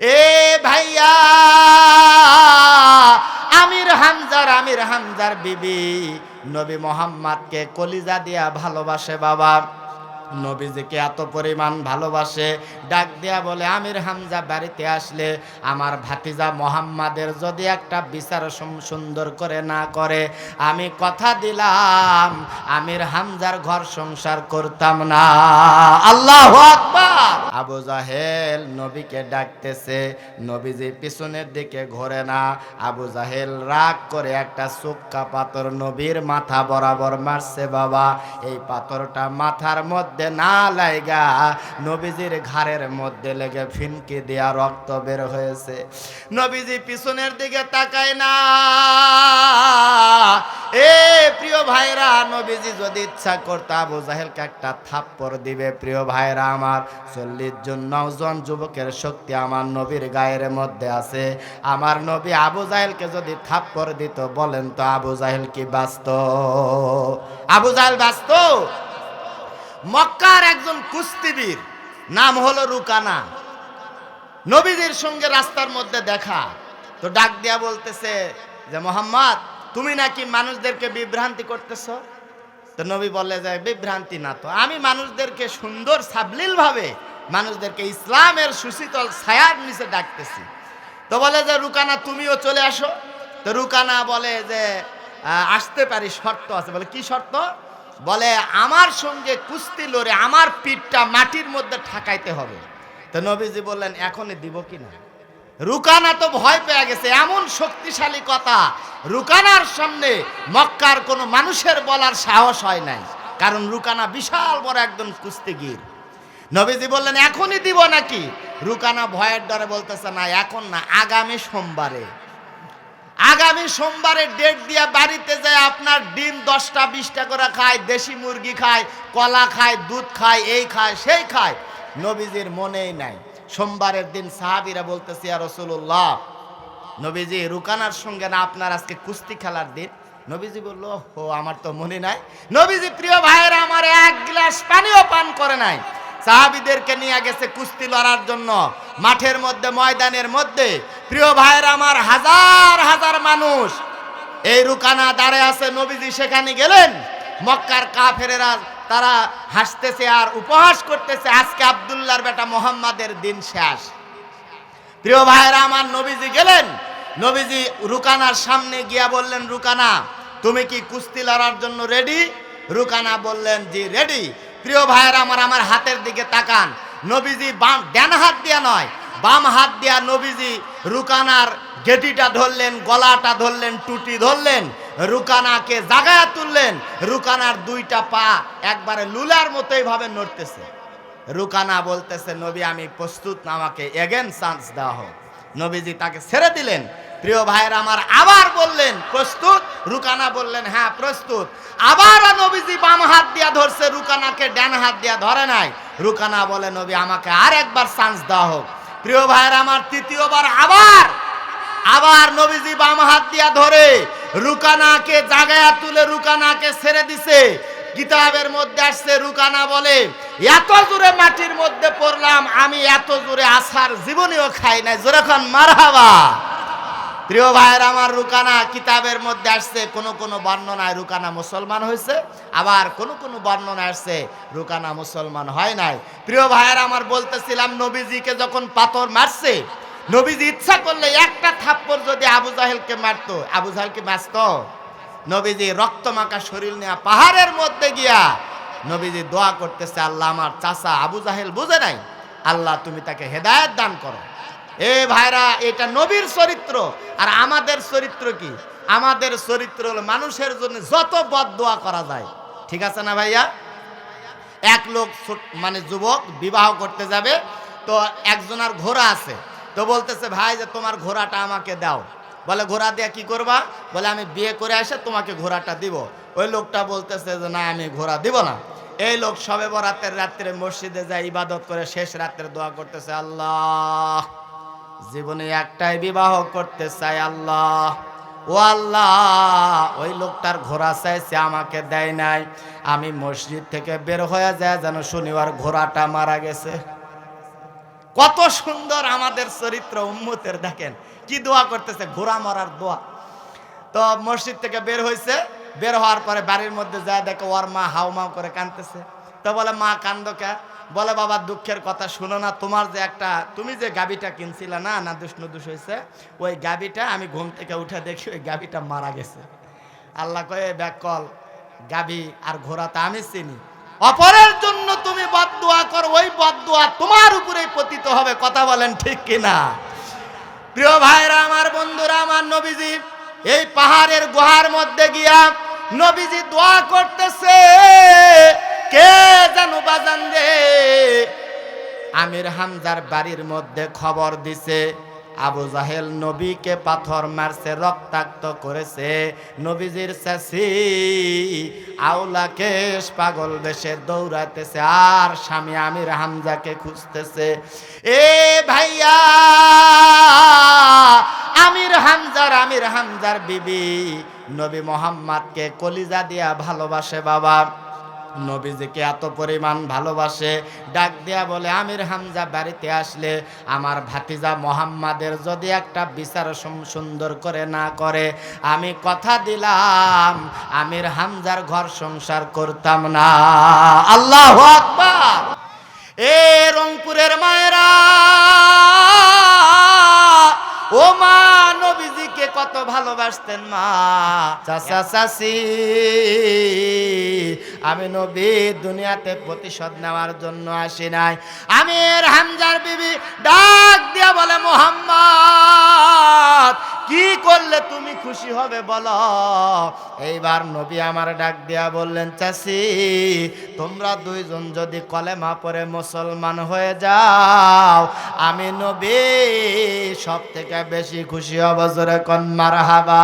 এ ভাইয়া, আমির হামজার আমির হামজার বিবি, নবী মোহাম্মদকে কলিজা দিয়া ভালোবাসে বাবা। নবীজিকে এত পরিমাণ ভালোবাসে, ডাক দিয়া বলে, আমির হামজা, বাড়িতে আসলে আমার ভাতিজা মোহাম্মদের যদি একটা বিচার সুন্দর করে না করে, আমি কথা দিলাম, আমির হামজার ঘর সংসার করতাম না। আল্লাহ আবু জাহেল নবীকে ডাকতেছে। নবীজি পিছনের দিকে ঘোরে না। আবু জাহেল রাগ করে একটা সুক্কা পাথর নবীর মাথা বরাবর মারছে, বাবা, এই পাথরটা মাথার মধ্যে না লাইগা। নবীজির ঘাড়ের মধ্যে লেগে ফিনকি দেয়া রক্ত বের হয়েছে। নবীজি পিছনের দিকে তাকায় না। এ প্রিয় ভাইরা, নবীজি যদি ইচ্ছা করতো, আবু জাহেলকে একটা থাপ্পড় দিবে, প্রিয় ভাইরা আমার। চল্লিশ জন নজন যুবকের শক্তি আমার নবীর গায়ের মধ্যে আছে। আমার নবী আবু জাহেলকে যদি থাপ্পড় দিত, বলেন তো আবু জাহেল কি বাস্ত আবু জাহেল বাস্ত মক্কার একজন কুস্তিবীর নাম হলো রুকানা। নবীজির সঙ্গে রাস্তার মধ্যে দেখা, তো ডাক দিয়া বলতেছে যে, মোহাম্মদ, তুমি নাকি মানুষদেরকে বিভ্রান্তি করতেছ? তো নবী বলে যে, বিভ্রান্তি না তো। আমি মানুষদেরকে সুন্দর সাবলীল ভাবে মানুষদেরকে ইসলামের সুশীতল ছায়ার নিচে ডাকতেছি। তো বলে যে, রুকানা, তুমিও চলে আসো। তো রুকানা বলে যে আসতে পারি, শর্ত আছে। বলে, কি শর্ত? বলে, আমার সঙ্গে কুস্তি লড়ে আমার পিঠটা মাটির মধ্যে ঠাকাইতে হবে। তো নবীজি বললেন, এখনই দিব কি না? রুকানা তো ভয় পেয়ে গেছে, এমন শক্তিশালী কথা। রুকানার সামনে মক্কার কোনো মানুষের বলার সাহস হয় নাই, কারণ রুকানা বিশাল বড় একজন কুস্তিগির। নবীজি বললেন, এখনই দিব নাকি? রুকানা ভয়ের ডরে বলতেছে, না, এখন না, আগামী সোমবারে। আগামী সোমবারে ডেট দিয়ে বাড়িতে যায়, আপনার ডিম দশটা, বিশটা করে খায়, দেশি মুরগি খায়, কলা খায়, দুধ খায়, এই খায়, সেই খায়। নবীজির মনেই নাই। সোমবারের দিন সাহাবিরা বলতেছে আর রসুল্লাহ নবীজি রুকানার সঙ্গে না, আপনার আজকে কুস্তি খেলার দিন? নবীজি বলল ও আমার তো মনে নাই। নবীজি, প্রিয় ভাইয়েরা, আমার এক গ্লাস পানিও পান করে নাই। সাহাবিদেরকে নিয়ে গেছে কুস্তি লড়ার জন্য। মাঠের মধ্যে, ময়দানের মধ্যে। প্রিয় ভাইয়েরা, আমার হাজার হাজার মানুষ এই রুকানা দাঁড়ে আছে। নবীজি সেখানে গেলেন। মক্কার কাফেরেরা, তারা হাসতেছে আর উপহাস করতেছে, আজকে আব্দুল্লাহর বেটা মোহাম্মদের দিন শেষ। প্রিয় ভাইয়েরা, আমার নবীজি গেলেন। নবীজি রুকানার সামনে গিয়া বললেন, রুকানা, তুমি কি কুস্তি লড়ার জন্য রেডি রুকানা বললেন, জি রেডি প্রিয় ভাইয়েরা, আমার আমার হাতের দিকে তাকান। নবীজি বাম ডান হাত দিয়া নয়, বাম হাত দিয়া নবীজি রুকানার গেটিটা ধরলেন, গলাটা ধরলেন, টুটি ধরলেন, রুকানাকে জাগায়া তুললেন, রুকানার দুইটা পা একবারে লুলার মতোই ভাবে নড়তেছে। রুকানা বলতেছে, নবী, আমি প্রস্তুত, আমাকে এগেন চান্স দেওয়া হোক। নবীজি তাকে ছেড়ে দিলেন। প্রিয় ভাইয়ের, আমার আবার বললেন, প্রস্তুত রুকানা বললেন হ্যাঁ প্রস্তুত। আবার নবীজি বাম হাত দিয়া ধরছে, রুকানাকে ডান হাত দিয়া ধরে নাই। রুকানা বলে, নবী, আমাকে আর একবার চান্স দেওয়া হোক। প্রিয় ভাইয়ের, আমার তৃতীয়বার আবার আবার নবীজি বাম হাত দিয়া ধরে, রুকানাকে জাগায়া তুলে রুকানাকে ছেড়ে দিছে। কিতাবের মধ্যে আসছে, রুকানা বলে, এত জোরে মাটির মধ্যে পড়লাম, আমি এত জোরে আসার জীবনেও খাই নাই। জোরে খান মারহাবা। প্রিয় ভাইয়ের, আমার রুকানা কিতাবের মধ্যে আসছে, কোন কোন বর্ণনায় রুকানা মুসলমান হয়েছে, আবার কোন কোন বর্ণনা আসছে, রুকানা মুসলমান হয় নাই। প্রিয় ভাইয়ের, আমার বলতেছিলাম, নবীজিকে যখন পাথর মারছে, নবীজি ইচ্ছা করলে একটা থাপ্পড় যদি আবু জাহেলকে মারতো, আবু জাহেলকে বাঁচত নবীজি রক্তমাখা শরীর নেয়া পাহাড়ের মধ্যে গিয়া নবীজি দোয়া করতেছে, আল্লাহ, আমার চাচা আবু জাহেল বুঝে নাই, আল্লাহ, তুমি তাকে হেদায়েত দান করো। এ ভাইরা, এটা নবীর চরিত্র। আর আমাদের চরিত্র কি? আমাদের চরিত্র হলো মানুষের জন্য যত বদ দোয়া করা যায়। ঠিক আছে না ভাইয়া? এক লোক মানে যুবক বিবাহ করতে যাবে, তো একজনের ঘোড়া আছে। তো বলতেছে, ভাই, যে তোমার ঘোড়াটা আমাকে দাও। বলে, ঘোড়া দিয়ে কি করবা? বলে, আমি বিয়ে করে আসে তোমাকে ঘোড়াটা দিব। ওই লোকটা বলতেছে যে, না, আমি ঘোড়া দিব না। এই লোক সবে বরাতের রাত্রে মসজিদে যায়, ইবাদত করে শেষ রাত্রে দোয়া করতেছে, আল্লাহ জীবনে একটাই বিবাহ করতে চাই আল্লাহ। ও আল্লাহ, ওই লোকটার ঘোড়া চাইছে, আমাকে দেয় নাই। আমি মসজিদ থেকে বের হয়ে যায় যেন শনিবার ঘোড়াটা মারা গেছে। কত সুন্দর আমাদের চরিত্র উম্মতের, দেখেন কি দোয়া করতেছে, ঘোড়া মরার দোয়া। তো মসজিদ থেকে বের হয়েছে বের হওয়ার পরে বাড়ির মধ্যে যায়, দেখে ওর মা হাউ মাউ করে কাঁদতেছে। তো বলে, মা, কান্দ কে? বলে, বাবা, দুঃখের কথা শুনো না, তোমার যে একটা, তুমি যে গাবিটা কিনছিলে, না না দুষ দুষ হয়েছে, ওই গাবিটা আমি ঘুম থেকে উঠে দেখি, ওই গাবিটা মারা গেছে। আল্লাহ কয়ে ব্যাক কল গাবি আর ঘোড়া তা আমি চিনি। অপরের জন্য তুমি বদদোয়া কর, ওই বদদোয়া তোমার উপরেই পতিত হবে। কথা বলেন ঠিক কিনা? প্রিয় ভাইরা, আমার বন্ধুরা, আমার নবীজি, এই পাহাড়ের গুহার মধ্যে গিয়া নবীজি দোয়া করতেছে। কে জানো বাজান রে? আমির হামজার বাড়ির মধ্যে খবর দিছে, আবু জাহেল নবীকে পাথর মারছে, রক্তাক্ত করেছে। নবীজির চাষি আউলাকেশ পাগল বেশে দৌড়াতেছে আর স্বামী আমির হামজাকে খুঁজতেছে। এ ভাইয়া, আমির হামজার আমির হামজার বিবি, নবী মোহাম্মদকে কলিজা দিয়া ভালোবাসে বাবা। নবীজিকে এত পরিমাণ ভালোবাসে, ডাক দেয়া বলে, আমির হামজা বাড়িতে আসলে আমার ভাতিজা মোহাম্মাদের যদি একটা বিচার সুন্দর করে না করে, আমি কথা দিলাম, আমির হামজার ঘর সংসার করতাম না। আল্লাহ আকবার! এ রংপুরের মায়েরা, ও মা নবীজিকে কত ভালোবাসতেন মা। চাচা, চাচি আমি নবী দুনিয়াতে প্রতিশোধ নেওয়ার জন্য আসি নাই। আমির হামজার বিবি ডাক দিয়া বলে, মোহাম্মদ, কি করলে তুমি খুশি হবে বলো? এইবার নবী আমার ডাক দিয়া বললেন, চাচি, তোমরা দুইজন যদি কলেমা পরে মুসলমান হয়ে যাও, আমি নবী সব থেকে বেশি খুশি হব, জোরে কন, মারহাবা।